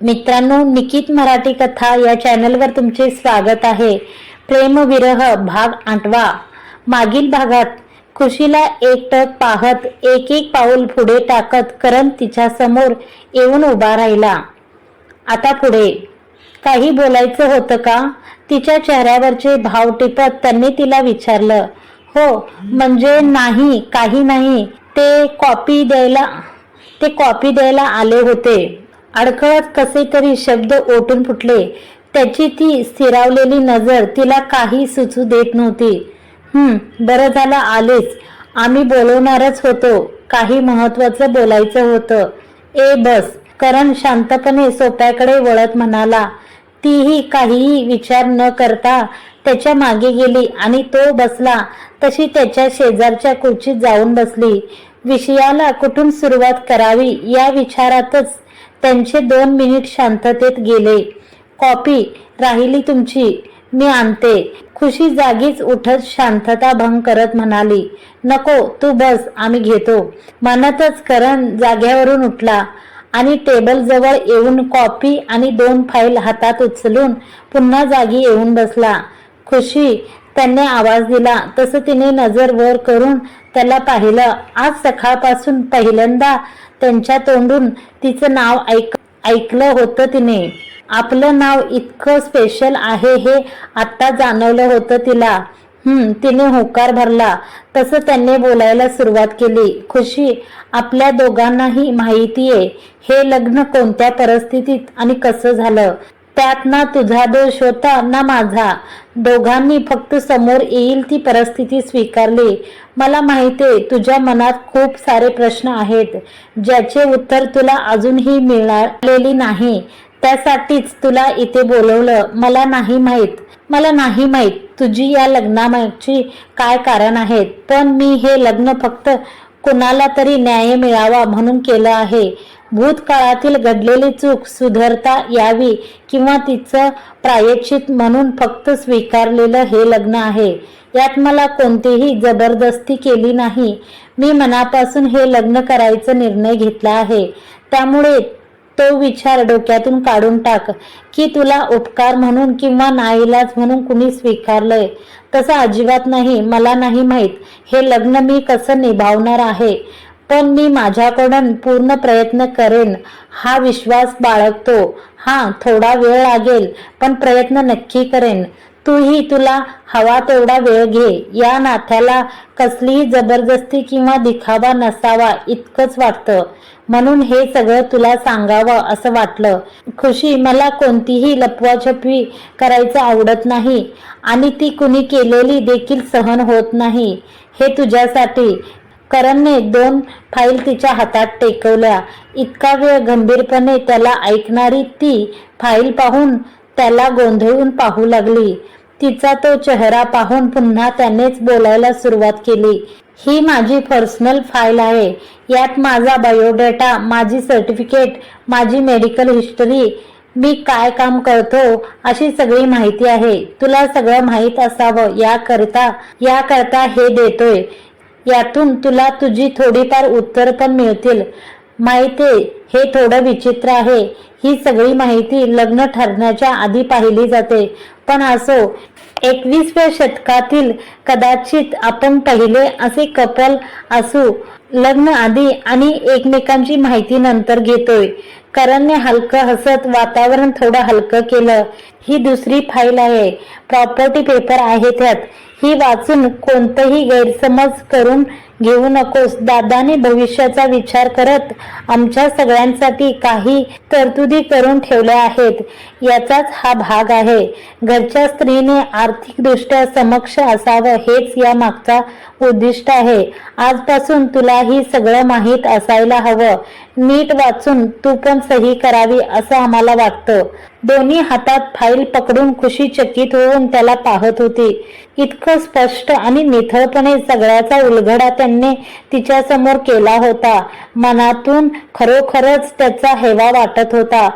मित्रांनो निकित मराठी कथा या चॅनलवर तुमचे स्वागत आहे. प्रेमविरह भाग आठवा. मागील भागात खुशीला एकटक पाहत एक एक पाऊल पुढे टाकत करण तिच्या समोर येऊन उभा राहिला. आता पुढे. काही बोलायचं होतं का? तिच्या चेहऱ्यावरचे भाव टिपत त्यांनी तिला विचारलं. हो म्हणजे नाही काही नाही. ते कॉपी द्यायला ते कॉपी द्यायला आले होते. अडखळत कसे तरी शब्द ओटून फुटले. त्याची ती स्थिरावलेली नजर तिला काही सुचू देत नव्हती. हम्म बरं झालं आलेच आम्ही बोलवणारच होतो. काही महत्वाचं बोलायचं होतं. ए बस. करण शांतपणे सोप्याकडे वळत म्हणाला. तीही काहीही विचार न करता त्याच्यामागे गेली आणि तो बसला. तशी त्याच्या शेजारच्या खुर्चीत जाऊन बसली. विषयाला कुठून सुरुवात करावी या विचारातच त्यांचे दोन मिनिट शांततेत गेले. कॉपी राहिली तुमची मी आणते. खुशी जागीच उठत शांतता भंग करत म्हणाली नको तू बस आम्ही घेतो. म्हणतच करण जाग्यावरून उठला आणि टेबल जवळ येऊन कॉपी आणि दोन फाईल हातात उचलून पुन्हा जागी येऊन बसला. खुशी त्याने आवाज दिला तसं तिने नजर वर करून त्याला पाहिलं. आज सकाळपासून पहिल्यांदा त्यांच्या तोंडून तिचं नाव ऐक ऐकलं होतं तिने. आपलं नाव इतकं स्पेशल आहे हे आत्ता जाणवलं होतं तिला. हम्म तिने होकार भरला. तसं त्यांनी बोलायला सुरुवात केली. खुशी आपल्या दोघांनाही माहितीये हे लग्न कोणत्या परिस्थितीत आणि कसं झालं? त्यात ना तुझा दोष होता ना माझा. दोघांनी फक्त समोर येईल ती परिस्थिती स्वीकारली. मला माहिती आहे तुझ्या मनात खूप सारे प्रश्न आहेत. ज्याचे उत्तर तुला अजूनही मिळालेली नाही. त्यासाठीच तुला इथे बोलवलं. मला नाही माहीत. मला नाही माहीत तुझी या लग्नामागची काय कारण आहेत. पण मी हे लग्न फक्त कुणाला तरी न्याय मिळावा म्हणून केलं आहे. भूतकाळातील घडलेली चूक सुधरता यावी किंवा तिचं प्रायश्चित म्हणून फक्त स्वीकारलेलं हे लग्न आहे. यात मला कोणतीही जबरदस्ती केली नाही. मी मनापासून हे लग्न करायचा निर्णय घेतला आहे. त्यामुळे तो विचार डोक्यातून काढून टाक की तुला उपकार म्हणून किंवा नाईलाज म्हणून कुणी स्वीकारलंय. तसं अजिबात नाही. मला नाही माहीत. हे लग्न मी कसं निभावणार आहे? पण मी माझ्याकडून पूर्ण प्रयत्न करेन. हा विश्वास बाळगतो. हा थोडा वेळ लागेल पण प्रयत्न नक्की करेन. तूही तुला हवा तेवढा वेळ घे. या नात्याला कसलीही जबरदस्ती किंवा दिखावा नसावा इतकंच वाटतं. म्हणून हे सगळं तुला सांगावं असं वाटलं. खुशी मला कोणतीही लपवाछपवी करायचं आवडत नाही आणि ती कुणी केलेली देखील सहन होत नाही. हे तुझ्यासाठी. करणने दोन फाईल तिच्या हातात टेकवल्या. इतका वेळ गंभीरपणे त्याला ऐकणारी ती फाईल पाहून त्याला गोंधळून पाहू लागली. तिचा तो चेहरा पाहून पुन्हा त्यानेच बोलायला सुरुवात केली. ही माझी पर्सनल फाईल आहे. यात माझा बायोडेटा माझी सर्टिफिकेट माझी मेडिकल हिस्टरी मी काय काम करतो अशी सगळी माहिती आहे. तुला सगळं माहीत असावं याकरिता याकरता हे देतोय. यातून तुला तुझी थोडीफार उत्तर पण मिळतील. माहिती हे थोडं विचित्र आहे. ही सगळी माहिती लग्न ठरण्याच्या आधी पाहिली जाते. पण असो एकवीसव्या शतकातील कदाचित आपण पहिले असे कपल असू लग्न आधी आणि एकमेकांची माहिती नंतर घेतोय. करणने हलकं हसत वातावरण थोडं हलकं केलं. ही दुसरी फाईल आहे. प्रॉपर्टी पेपर आहे त्यात. ही वाचून कोणतंही गैरसमज करून घेऊ नकोस. दादाने भविष्याचा विचार करत आमच्या सगळ्यांसाठी काही तरतुदी करून ठेवल्या आहेत. याचाच हा भाग आहे. घरच्या स्त्रीने आर्थिकदृष्ट्या समक्ष असावं हेच या मागचा उद्दिष्ट आहे. आजपासून तुला ही सगळं माहीत असायला हवं. नीट वाचून तू पण सही करावी असं आम्हाला वाटतं. दोन्ही हातात फाईल पकडून खुशी चकित होऊन त्याला पाहत होती. इतकं स्पष्ट आणि निथळपणे सगळ्याचा उलगडा त्यांनी तिच्या समोर केला होता. मनातून खरोखरच त्याचा हेवा वाटत होता.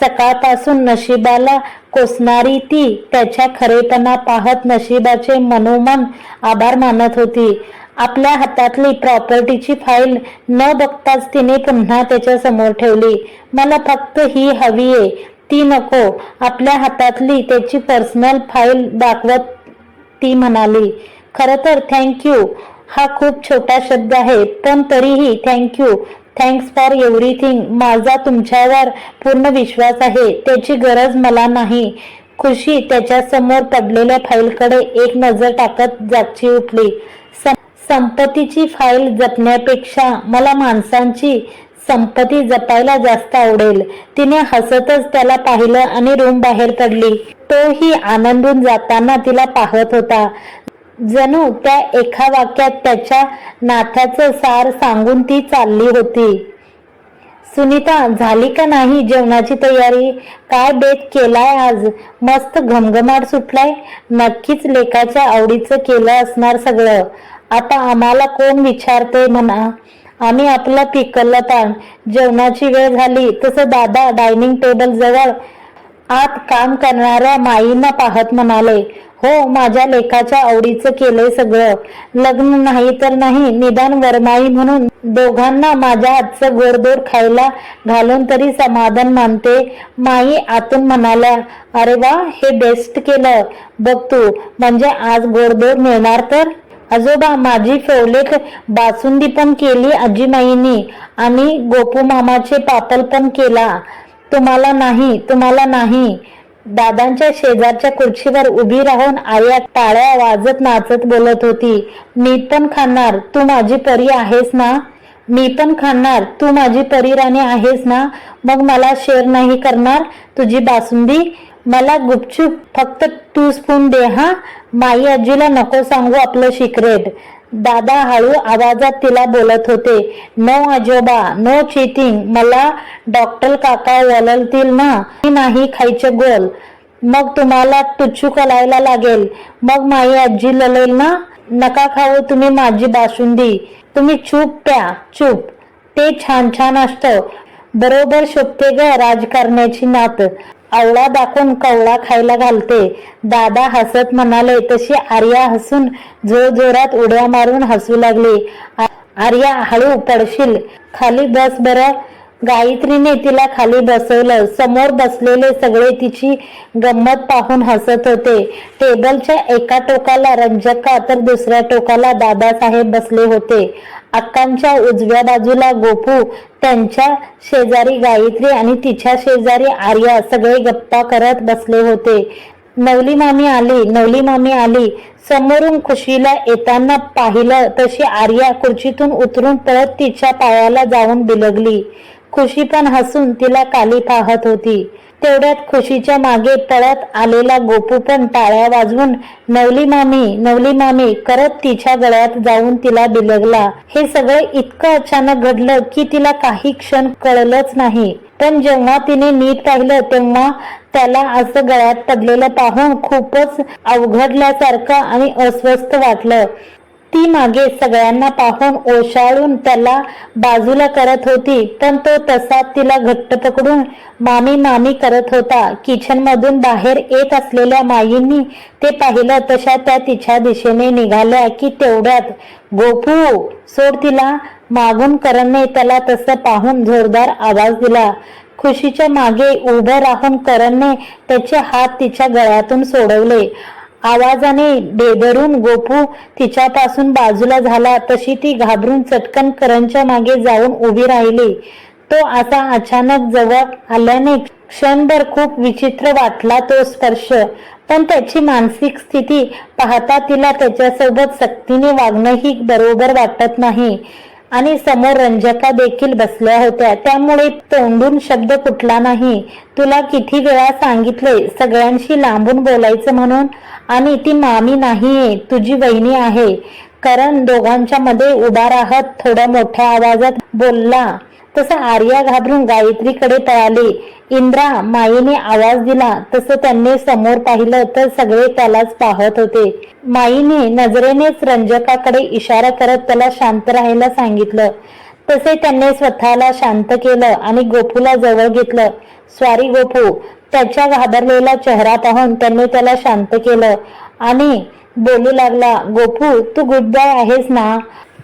सकाळपासून नशिबाला कोसणारी ती त्याच्या खरेपणा पाहत नशिबाचे मनोमन आभार मानत होती. आपल्या हातातली प्रॉपर्टीची फाईल न बघताच तिने पुन्हा त्याच्यासमोर ठेवली. मला फक्त ही हवी आहे. ती नको. आपल्या हातातली त्याची पर्सनल फाईल दाखवत ती म्हणाली. खरं तर थँक्यू हा खूप छोटा शब्द आहे पण तरीही थँक्यू थँक्स फॉर एव्हरीथिंग माझा तुमच्यावर पूर्ण विश्वास आहे. त्याची गरज मला नाही. खुशी त्याच्यासमोर पडलेल्या फाईलकडे एक नजर टाकत जागची उठली. संपत्तीची फाईल जपण्यापेक्षा मला माणसांची संपत्ती जपायला जास्त आवडेल. तिने हसतच त्याला पाहिलं आणि रूम बाहेर पडली. तोही आनंदून जाताना तिला पाहत होता. जणू त्या एका वाक्यात त्याच्या नाथाचं सार सांगून ती चालली होती. सुनीता झाली का नाही जेवणाची तयारी? काय बेत केलाय आज? मस्त घमघमाट सुटलाय. नक्कीच लेकाच्या आवडीचं केलं असणार सगळं. आता आम्हाला कोण विचारते म्हणा. आम्ही आपला पिकलं ताण जेवणाची वेळ झाली. तसं दादा डायनिंग टेबल जवळ आत काम करणाऱ्या माईंना पाहत म्हणाले हो माझ्या लेखाच्या आवडीचं केलंय सगळं. लग्न नाही तर नाही निदान वरमाई म्हणून दोघांना माझ्या हातचं गोरदोर खायला घालून तरी समाधान मानते. माई आतून म्हणाल्या अरे वा हे बेस्ट केलं. बघ तू म्हणजे आज गोडदोड मिळणार तर? आजोबा माझी फेवलेट बासुंदी पण केली आजीमाईनी आणि गोपू मामाचे पापल पण केला. तुम्हाला नाही तुम्हाला नाही. दादांच्या शेजारच्या खुर्चीवर उभी राहून आया टाळ्या वाजत नाचत बोलत होती. मी पण खाणार तू माझी परी आहेस ना? मी पण खाणार तू माझी परी राणी आहेस ना? मग मला शेअर नाही करणार तुझी बासुंदी? मला गुपचूप फक्त टू स्पून दे हा? माई आजीला नको सांगू आपलं सिक्रेट दादा हळू आवाजात तिला बोलत होते नो आजोबा नो चिटिंग मला डॉक्टर काका वललतील ना मी नाही खायचे गोल. मग तुम्हाला तुच्छू कलायला लागेल. मग माई आजी ललेल ना नका खाऊ तुम्ही माझी बासुंदी. तुम्ही चूप प्या चूप. ते छान छान असतं. बरोबर शोभते ग राजकारण्याची नात. आवळा दाखवून कवळा खायला घालते. दादा हसत म्हणाले तशी आर्या हसून जोरजोरात उड्या मारून हसू लागली. आर्या हळू पडशील. खाली बस बरं. गायत्रीने तिला खाली बसवलं. समोर बसलेले सगळे तिची गंमत पाहून हसत होते. टेबलच्या एका टोकाला रंजका तर दुसऱ्या टोकाला दादासाहेब बसले होते. अक्कांच्या उजव्या बाजूला गोपू त्यांच्या शेजारी गायत्री आणि तिच्या शेजारी आर्या सगळे गप्पा करत बसले होते. नवली मामी आली नवली मामी आली. समोरून खुशीला येताना पाहिलं तशी आर्या खुर्चीतून उतरून पळत तिच्या पायाला जाऊन बिलगली. खुशी पण हसून तिला काली पाहत होती. तेवढ्यात खुशीच्या मागे पळत आलेला गोपू पण टाळ्या वाजवून नवली मामी नवली मामी करत तिच्या गळ्यात जाऊन तिला बिलगला. हे सगळं इतकं अचानक घडलं की तिला काही क्षण कळलंच नाही. पण जेव्हा तिने नीट पाहिलं तेव्हा त्याला असं गळ्यात पडलेलं पाहून खूपच अवघडल्यासारखं आणि अस्वस्थ वाटलं. ती मागे सगळ्यांना पाहून ओशाळून त्याला बाजूला करत होती. पण तो तसा तिला घट्ट पकडून मामी मामी करत होता. किचन मधून बाहेर येत असलेल्या माईंनी ते पाहिलं तशा त्या तिच्या दिशेने निघाल्या की तेवढ्यात गोपू सोड तिला. मागून करणने त्याला तसं पाहून जोरदार आवाज दिला. खुशीच्या मागे उभं राहून करणने त्याचे हात तिच्या गळ्यातून सोडवले. आवाजाने बेदरून गोपू तिच्यापासून बाजूला झाला. तशी ती घाबरून चटकन करणच्या मागे जाऊन उभी राहिली. तो असा अचानक जवळ आल्याने क्षणभर खूप विचित्र वाटला तो स्पर्श. पण त्याची मानसिक स्थिती पाहता तिला त्याच्यासोबत सक्तीने वागणंही बरोबर वाटत नाही. आणि समोर रंजका देखील बसल्या होत्या. त्यामुळे तोंडून शब्द कुठला नाही. तुला किती वेळा सांगितले सगळ्यांशी लांबून बोलायचं म्हणून आणि ती मामी नाहीये तुझी वहिनी आहे. कारण दोघांच्या मध्ये उभा राहत थोड्या मोठ्या आवाजात बोलला. तसं आर्या घाबरून गायत्रीकडे पळाली. इंद्रा माईने आवाज दिला. तसं त्यांनी समोर पाहिलं तर सगळे त्यालाच पाहत होते. माईने नजरेनेच रंजकाकडे इशारा करत त्याला शांत राहायला सांगितलं. तसे त्यांनी स्वतःला शांत केलं आणि गोपूला जवळ घेतलं. स्वारी गोपू त्याच्या घाबरलेला चेहरा पाहून त्यांनी त्याला शांत केलं आणि बोलू लागला गोपू तू गुड बॉय आहेस ना?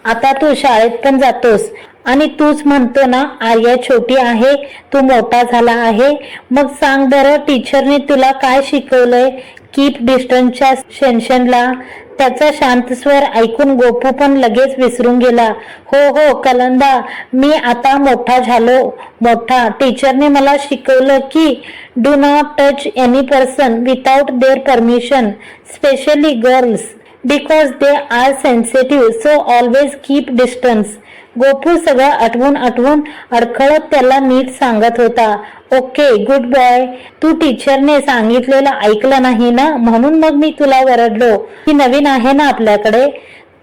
आता तू शाळेत पण जातोस. आणि तूच म्हणतो ना आर्या छोटी आहे तू मोठा झाला आहे. मग सांग बरं टीचरने तुला काय शिकवलंय? कीप डिस्टन्सच्या सेन्शनला त्याचा शांत स्वर ऐकून गोपू पण लगेच विसरून गेला. हो हो कलंदा मी आता मोठा झालो. मोठा. टीचरने मला शिकवलं की do not touch any person without their permission specially girls because they are sensitive so always keep distance Gopu सगळं आठवून आठवून अडखळत त्याला नीट सांगत होता. ओके गुड बॉय तू टीचरने सांगितलेलं ऐकलं नाही ना? म्हणून मग मी तुला वरडलो. ही नवीन आहे ना आपल्याकडे?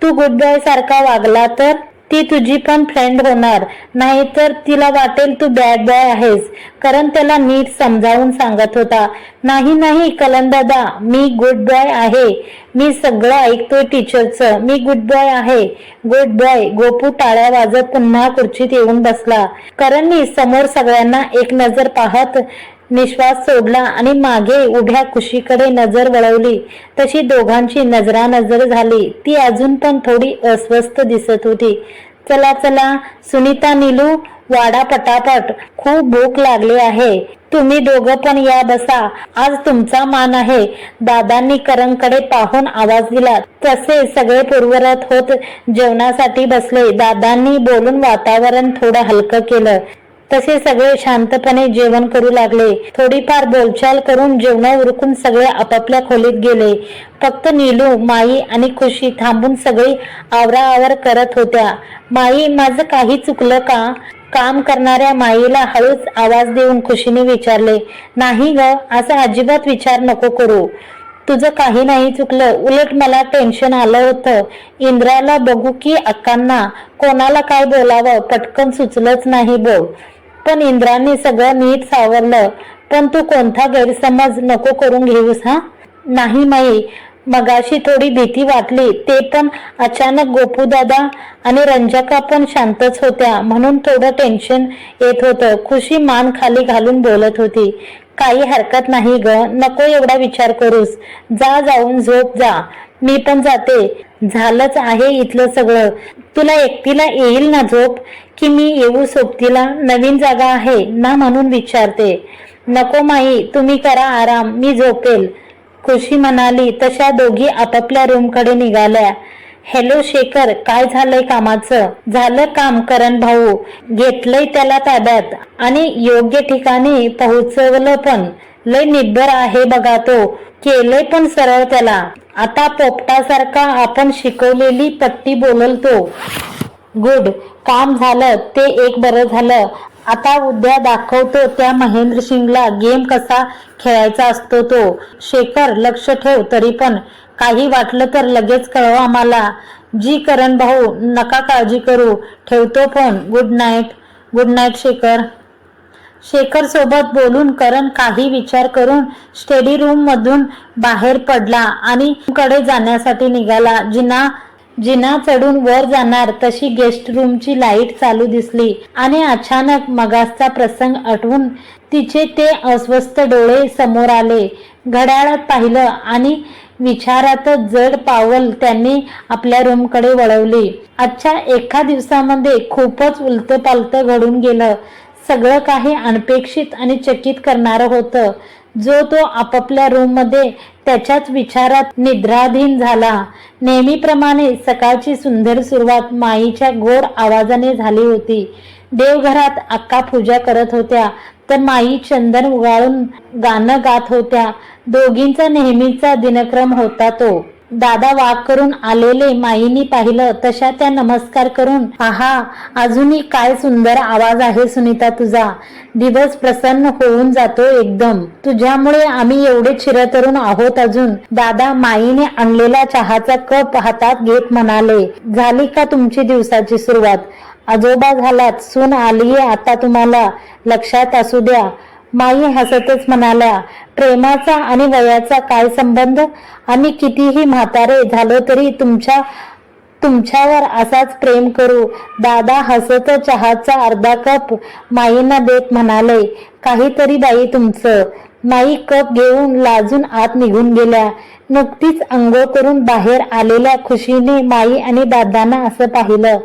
तू गुड बॉय सारखा वागला तर? ती तुझी पण फ्रेंड होणार. नाहीतर तिला वाटेल तू बॅड बॉय आहेस. कारण त्याला नीट समजावून सांगत होता. नाही नाही कलंदादा मी गुड बॉय आहे. मी सगळं ऐकतोय टीचरचं मी गुड बॉय आहे. गुड बॉय गोपू टाळ्या वाजत पुन्हा खुर्चीत येऊन बसला. करणनी समोर सगळ्यांना एक नजर पाहत निश्वास सोडला आणि मागे उभ्या खुशीकडे नजर वळवली. तशी दोघांची नजरानजर झाली. ती अजून पण थोडी अस्वस्थ दिसत होती. चला चला सुनीता नीलू वाडा पटापट. खूप भूक लागली आहे. तुम्ही दोघं पण या बसा. आज तुमचा मान आहे. दादांनी करणकडे पाहून आवाज दिला. तसे सगळे पूर्वरत होत जेवणासाठी बसले. दादांनी बोलून वातावरण थोडं हलकं केलं. तसे सगळे शांतपणे जेवण करू लागले. थोडीफार बोलचाल करून जेवण उरकून सगळे आपापल्या खोलीत गेले. फक्त नीलू माई आणि खुशी थांबून सगळी आवराआवर करत होत्या. माई माझं काही चुकलं का? काम करणाऱ्या माईला हळूच आवाज देऊन खुशीने विचारले नाही ग असा अजिबात विचार नको करू. तुझं काही नाही चुकलं. उलट मला टेन्शन आलं होतं. इंद्राला बघू की अक्कांना कोणाला काय बोलावं? पटकन सुचलंच नाही बोल. पण इंद्राने सगळं नीट सावरलं. पण तू कोणता गैरसमज नको करून घेऊस हा? नाही माई मगाशी थोडी भीती वाटली ते पण अचानक गोपू दादा आणि रंजका पण शांतच होत्या. म्हणून थोडं टेन्शन येत होतं. खुशी मान खाली घालून बोलत होती काही हरकत नाही ग नको एवढा विचार करूस. जा जाऊन झोप जा. मी पण जाते. झालंच आहे इथलं सगळं. तुला एकटीला येईल ना झोप? की मी येऊ सोबतीला? नवीन जागा आहे ना म्हणून विचारते. नको माई तुम्ही करा आराम. मी झोपेल. खुशी म्हणाली तशा दोघी आपापल्या रूमकडे निघाल्या. हॅलो शेखर काय झालंय कामाचं? झालं काम करण भाऊ. घेतलंय त्याला ताब्यात. आणि योग्य ठिकाणी पोहोचवलं पण. लय निब्बर आहे बघा तो. केलंय पण सरळ त्याला. आता पोपटासारखा आपण शिकवलेली पट्टी बोलल तो गुड. काम झालं. ते एक बरं झालं. आता उद्या दाखवतो त्या महेंद्र सिंगला गेम कसा खेळायचा असतो तो. शेखर लक्ष ठेव तरी पण. काही वाटलं तर लगेच कळवा आम्हाला. जी करण भाऊ नका काळजी करू. ठेवतो phone. Good night good night Shekhar. Shekhar सोबत बोलून करण काही विचार करून स्टडी रूम मधून बाहेर पडला आणि कडे जाण्यासाठी निघाला. जिना जिना चढून वर जाणार तशी गेस्ट रूमची लाइट चालू दिसली आणि अचानक मगासचा प्रसंग आठवून तिचे ते अस्वस्थ डोळे समोर आले. घड्याळात पाहिलं आणि विचारातच जड पावल त्यांनी आपल्या रूमकडे वळवली. आजच्या एका दिवसामध्ये खूपच उलत पालत घडून गेलं. सगळं काही अनपेक्षित आणि चकित करणारं होतं. जो तो आपापल्या रूममध्ये त्याच्याच विचारात निद्राधीन झाला. नेहमीप्रमाणे सकाळची सुंदर सुरुवात माईच्या गोड आवाजाने झाली होती. देवघरात अक्का पूजा करत होत्या तर माई चंदन उगाळून गाणं गात होत्या. दोघींचा नेहमीचा दिनक्रम होता तो. दादा वाक करून आलेले माईनी पाहिलं तशा त्या नमस्कार करून आहा अजूनही काय सुंदर आवाज आहे सुनीता तुझा. दिवस प्रसन्न होऊन जातो एकदम. तुझ्यामुळे आम्ही एवढे चिरतरुण आहोत अजून. दादा माईने आणलेला चहाचा कप हातात घेत म्हणाले झाली का तुमची दिवसाची सुरुवात? आजोबा झालात सून आलीये आता तुम्हाला. लक्षात असू द्या. माई हसतच म्हणाल्या प्रेमाचा आणि वयाचा काय संबंध? आम्ही कितीही म्हातारे झालो तरी तुमच्या तुमच्यावर असाच प्रेम करू. दादा हसत चहाचा अर्धा कप माईंना देत म्हणाले काहीतरी बाई तुमचं. माई कप घेऊन लाजून आत निघून गेल्या. नुकतीच अंघोळ करून बाहेर आलेल्या खुशीने माई आणि दादांना असं पाहिलं.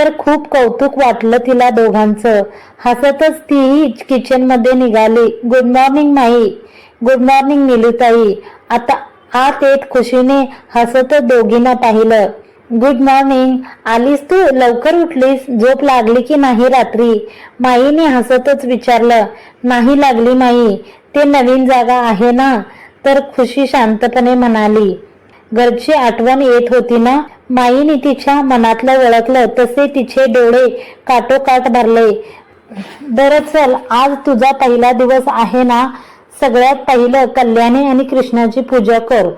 तर खूप कौतुक वाटलं तिला दोघांचं. हसतच तीही किचनमध्ये निघाली. गुड मॉर्निंग माई. गुड मॉर्निंग निलुताई आता आत येत खुशीने हसत दोघींना पाहिलं. गुड मॉर्निंग आलीस तू? लवकर उठलीस? झोप लागली की नाही रात्री? माईने हसतच विचारलं. नाही लागली माई. ते नवीन जागा आहे ना? तर खुशी शांतपणे म्हणाली. घरची आठवण येत होती ना? माईने तिच्या मनातलं ओळखलं तसे तिचे डोळे काटोकाट भरले. दरअसल आज तुझा पहिला दिवस आहे ना? सगळ्यात पहिलं कल्याणी आणि कृष्णाची पूजा कर.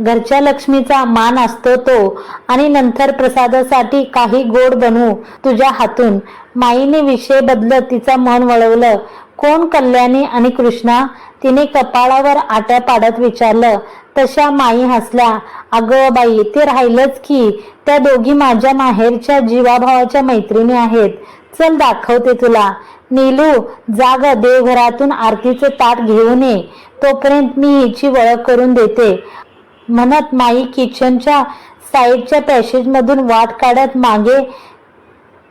घरच्या लक्ष्मीचा मान असतो तो. आणि नंतर प्रसादासाठी काही गोड बनवू तुझ्या हातून. माईने विषय बदलत तिचं मन वळवलं. कोण कल्याणी आणि कृष्णा तिने कपाळावर आट्या पाडत विचारलं तशा माई हसल्या. अगं बाई ते राहिलंच की त्या दोघी माझ्या माहेरच्या जीवाभावाच्या मैत्रिणी आहेत. चल दाखवते तुला. नीलू जाग देवघरातून आरतीचे ताट घेऊन ये. तोपर्यंत मी हिची ओळख करून देते. म्हणत माई किचनच्या साईडच्या पॅसेजमधून वाट काढत मागे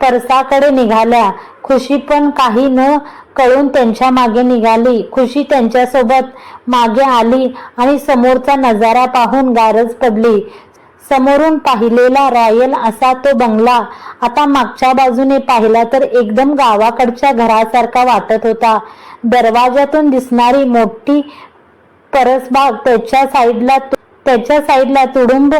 परसाकडे निघाल्या. खुशी पण काही न कळून त्यांच्या मागे निघाली. खुशी त्यांच्यासोबत मागे आली आणि समोरचा नजारा पाहून गारज पडली. समोरून पाहिलेला रॉयल असा तो बंगला आता मागच्या बाजूने पाहिला तर एकदम गावाकडच्या घरासारखा वाटत होता. दरवाजातून दिसणारी मोठी परसबाग त्याच्या साईडला त्याच्या साईडला तुडुंब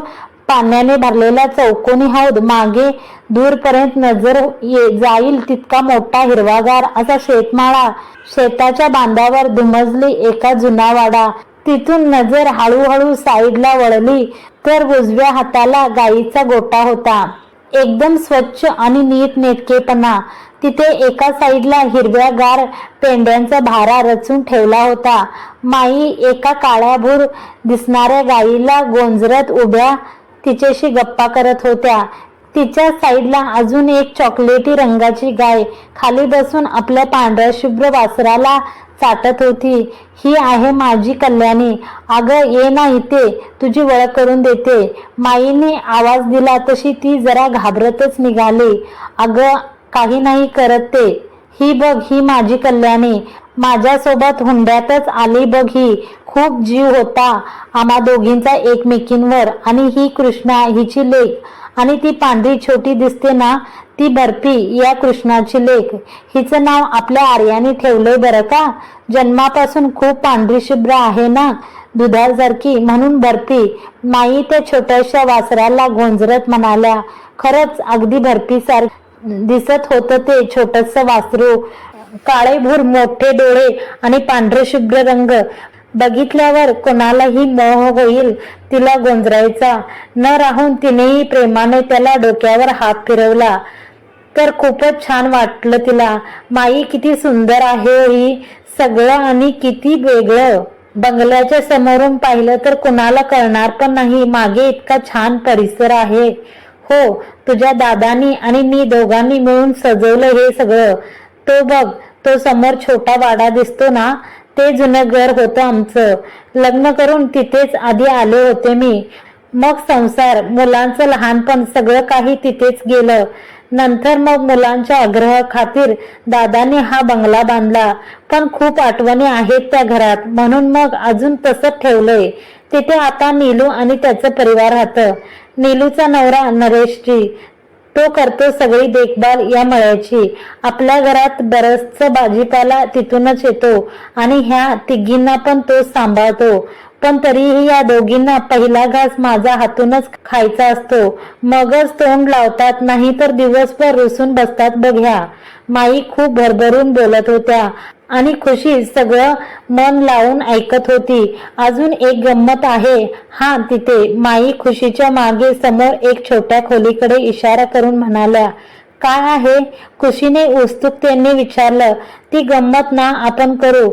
पाण्याने भरलेला चौकोनी हौद मागे दूरपर्यंत नजर ये जाईल तितका मोठा हिरवागार असा शेतमाळा. शेताच्या बांधावर दुमजली एका जुना वाडा. तिथून नजर हळूहळू साईडला वळली तर उजव्या हाताला गाईचा गोटा होता. एकदम स्वच्छ आणि नीट नेटकेपणा. तिथे एका साईडला हिरव्या गार पेंड्यांचा भारा रचून ठेवला होता. माई एका काळ्याभूर दिसणाऱ्या गायीला गोंजरत उभ्या तिच्याशी गप्पा करत होत्या. तिच्या साईडला अजून एक चॉकलेटी रंगाची गाय खाली बसून आपल्या पांढऱ्या शुभ्र वासराला चाटत होती. ही आहे माझी कल्याणी. अगं ये ना इथे. तुझी ओळख करून देते. माईने आवाज दिला तशी ती जरा घाबरतच निघाली. अगं काही नाही करत ते. ही बघ ही माझी कल्याणी. माझ्यासोबत हुंड्यातच आली बघ ही. खूप जीव होता आम्हा दोघींचा एकमेकींवर. आणि ही कृष्णा हिची लेख आणि ती पांढरी छोटी दिसते ना ती बर्फी या कृष्णाची लेख हिचं नाव आपल्या आर्याने ठेवलंय बरं का? जन्मापासून खूप पांढरी शुभ्र आहे ना? दुधासारखी म्हणून बर्फी. माई त्या छोट्याशा वासराला गोंजरत म्हणाल्या खरंच अगदी बर्फीसार दिसत होतं ते छोटस वासरू. काळे भूर मोठे डोळे आणि पांढरे शुभ्र रंग. बघितल्यावर कोणालाही मोह होईल तिला गोंजरायचा. न राहून तिनेही प्रेमाने त्याला डोक्यावर हात फिरवला. तर खूपच छान वाटलं तिला. माई किती सुंदर आहे ही सगळं आणि किती वेगळं. बंगल्याच्या समोरून पाहिलं तर कोणाला कळणार पण नाही. मागे इतका छान परिसर आहे. हो तुझ्या दादानी आणि मी दोघांनी मिळून सजवलं हे सगळं. तो बघ तो समोर छोटा वाडा दिसतो ना? ते जुनं घर होतं आमचं. लग्न करून तिथेच आधी आले होते मी. मग संसार मुलांचं लहानपण सगळं काही तिथेच गेलं. नंतर मग मुलांच्या आग्रह खातीर दादाने हा बंगला बांधला. पण खूप आठवणी आहेत त्या घरात. म्हणून मग अजून तसंच ठेवलंय. तिथे आता नीलू आणि त्याचं परिवार राहतं. नीलूचा नवरा नरेशजी. तो करतो सगळी देखभाल या मळ्याची. आपल्या घरात बरचस भाजीपाला तिथूनच येतो आणि ह्या तिघींना पण तो सांभाळतो. पण तरीही या दोघींना पहिला घास माझा हातूनच खायचा असतो. मगच तोंड लावतात नाही तर दिवसभर रुसून बसतात बघ्या. माई खूप भरभरून बोलत होत्या. आणि खुशी सगळं मन लावून ऐकत होती. अजून एक गंमत आहे. हा तिथे माई खुशीच्या मागे समोर एक छोट्या खोलीकडे इशारा करून म्हणाल्या काय आहे? खुशीने उत्सुकतेने विचारलं ती गंमत ना आपण करू?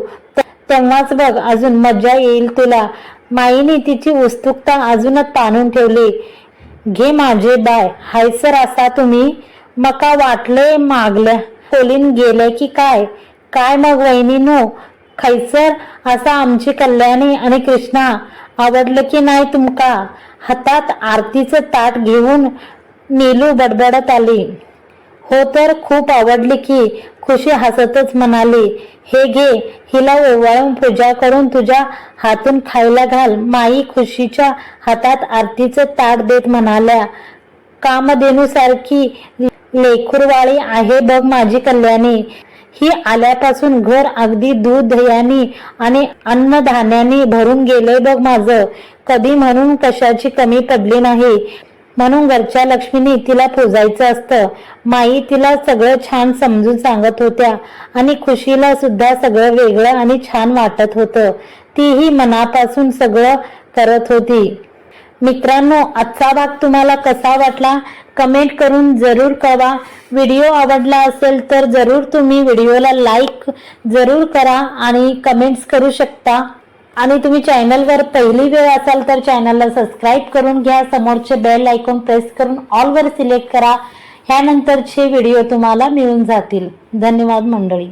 तेव्हाच बघ अजून मज्जा येईल तुला. माईने तिची उत्सुकता अजूनच ताणून ठेवली. घे माझे बाय हाय सर असा तुम्ही? मका वाटले मागल्या खोलीन गेले की काय? काय मग वहिनीनो? खैसर असा आमची कल्याणी आणि कृष्णा आवडलं की नाही तुमका? हातात आरतीचं ताट घेऊन नीलू बडबडत आली. हो तर खूप आवडली की खुशी हसतच म्हणाली. हे घे हिला ओवाळून पूजा करून तुझ्या हातून खायला घाल. माई खुशीच्या हातात आरतीचं ताट देत म्हणाल्या कामधेनूसारखी लेखुरवाळी आहे बघ माझी कल्याणी. ही आल्यापासून घर अगदी दूध दह्यानी आणि अन्नधान्यानी भरून गेलंय बघ माझं. कधी म्हणून कशाची कमी पडली नाही. म्हणून घरच्या लक्ष्मीने तिला पूजायचं असतं. माई तिला सगळं छान समजून सांगत होत्या आणि खुशीला सुद्धा सगळं वेगळं आणि छान वाटत होतं. तीही मनापासून सगळं करत होती. मित्रांनो आजचा भाग तुम्हाला कसा वाटला? कमेंट करून जरूर कळवा. व्हिडिओ आवडला असेल तर जरूर तुम्ही व्हिडिओला लाईक जरूर करा आणि कमेंट्स करू शकता. आणि तुम्ही चॅनलवर पहिली वेळ असाल तर चॅनलला सबस्क्राईब करून घ्या. समोरचे बेल आयकॉन प्रेस करून ऑलवर सिलेक्ट करा. ह्यानंतरचे व्हिडिओ तुम्हाला मिळून जातील. धन्यवाद मंडळी.